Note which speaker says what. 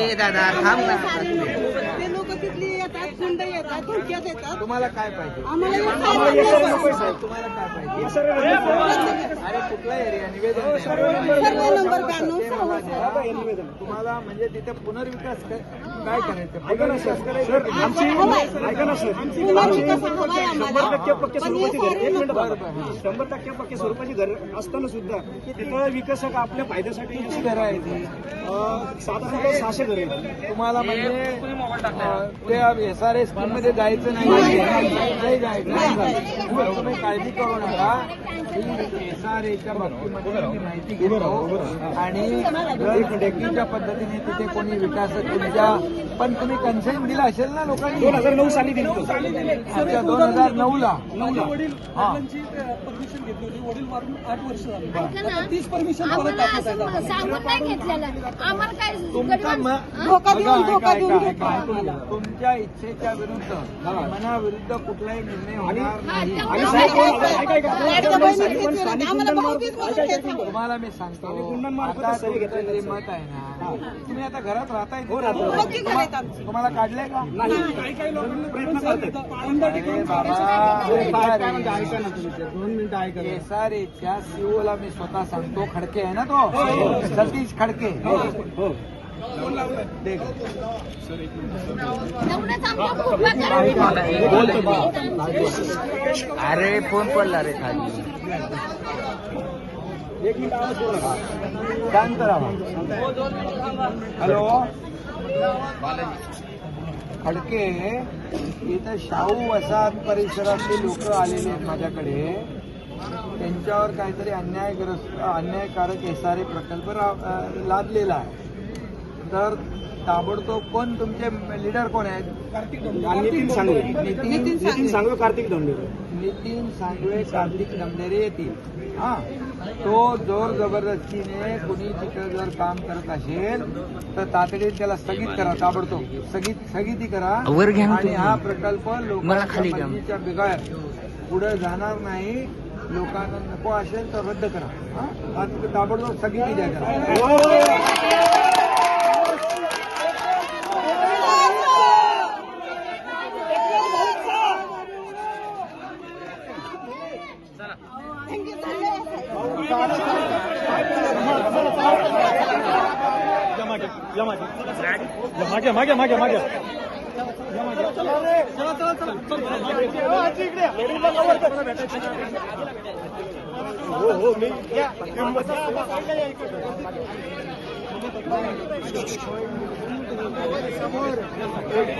Speaker 1: ए दादा थांब ना.
Speaker 2: ते लोक तिथली येतात गुंड येतात धमक्यात येतात.
Speaker 1: तुम्हाला काय पाहिजे?
Speaker 2: आम्हाला.
Speaker 1: तुम्हाला काय पाहिजे. अरे कुठला द्या. तुम्हाला म्हणजे तिथे पुनर्विकास काय काय करायचं.
Speaker 3: शंभर टक्के पक्के
Speaker 2: हे
Speaker 3: स्वरूपाची घर
Speaker 2: सारे
Speaker 3: एक मिनिट
Speaker 2: नको.
Speaker 3: बघा. शंभर टक्के पक्के स्वरूपाची घर असताना सुद्धा तिथं विकसक आपल्या फायद्यासाठी
Speaker 1: किती घरं आहे ती
Speaker 3: अं, साधारणतः सहाशे घर आहेत.
Speaker 1: तुम्हाला म्हणजे एस आर एसमध्ये जायचं नाही. काळजी करू नका. एस आर बाबतीमध्ये माहिती घेतो. आणि जर टेकीच्या पद्धतीने तिथे कोणी विकास तुमच्या पण तुम्ही कन्सेंट दिला असेल ना लोकांनी
Speaker 3: दोन हजार नऊ साली दिली होती.
Speaker 1: अच्छा दोन हजार नऊ ला
Speaker 3: वडील
Speaker 1: हा.
Speaker 3: परमिशन घेतली होती वडील मारून आठ वर्ष झाली तीच परमिशन
Speaker 4: आम्हाला असं सांगून नाही घेतलेलं आम्हाला काय
Speaker 1: तुमचा
Speaker 4: गरीबां-
Speaker 1: म-
Speaker 2: धोका
Speaker 1: बघा,
Speaker 2: देऊन,
Speaker 1: ऐका,
Speaker 2: धोका देऊन
Speaker 1: ऐका,
Speaker 2: घेतला.
Speaker 1: ऐका, ऐका. तुमच्या इच्छेच्या विरुद्ध मनाविरुद्ध कुठलाही निर्णय होणार
Speaker 4: हा,
Speaker 1: नाही
Speaker 4: तेवढं
Speaker 3: आणि
Speaker 4: माहिती
Speaker 3: साहेब,
Speaker 4: आहे.
Speaker 3: ऐका, ऐका.
Speaker 2: लाडक्या
Speaker 3: स्थानिक
Speaker 2: बहिणीचे
Speaker 3: पण
Speaker 2: घेतले
Speaker 3: स्थानिक
Speaker 2: नाही. आम्हाला
Speaker 3: गुंडांमार्फत-
Speaker 2: भाऊबीज म्हणून
Speaker 3: ऐका,
Speaker 2: घेतला.
Speaker 1: तुम्हाला मी सांगतो आता
Speaker 3: घेतलेली
Speaker 1: जे. मत आहे ना तुम्ही आता घरात राहताय
Speaker 3: हो, राहतो.
Speaker 2: आहेत आमची.
Speaker 1: तुम्हाला काढलंय का?
Speaker 3: नाही काही काही लोकांना प्रयत्न
Speaker 1: अरे दोन मिनिटं ऐका एस सीओला मी स्वतः सांगतो खडके आहे ना तो? सतीश खडके. देख. अरे फ़ोन पडला रे खाली.
Speaker 3: एक मिनिट आवाज़
Speaker 1: शांत राहा. हॅलो? खडके इथं शाहू वसाहत परिसरातले लोक आलेले आहेत माझ्याकडे. त्यांच्यावर काहीतरी अन्यायग्रस्त अन्यायकारक एस आर ए प्रकल्प लादलेला आहे. तर ताबडतोब कोण तुमचे लीडर कोण आहेत?
Speaker 3: कार्तिक नितीन सांगवे
Speaker 1: नितीन
Speaker 3: नितीन सांगवे कार्तिक डोंबरे
Speaker 1: नितीन सांगवे कार्तिक दमदेरे येतील. हा. तो जोर जबरदस्तीने कुणी तिथं जर काम करत असेल तर तातडीने त्याला स्थगित करा ताबडतोब. स्थगित स्थगिती करा.
Speaker 5: वर घ्या ना
Speaker 1: आणि
Speaker 5: तुम्ही.
Speaker 1: हा प्रकल्प
Speaker 5: मला खाली घ्या.
Speaker 1: लोकांच्या बिघाड. पुढे जाणार नाही. लोकांना नको असेल तर रद्द करा. हा? ताबडतोब स्थगिती द्या त्याला.
Speaker 3: मागे मागे मागे मागे हो हो मी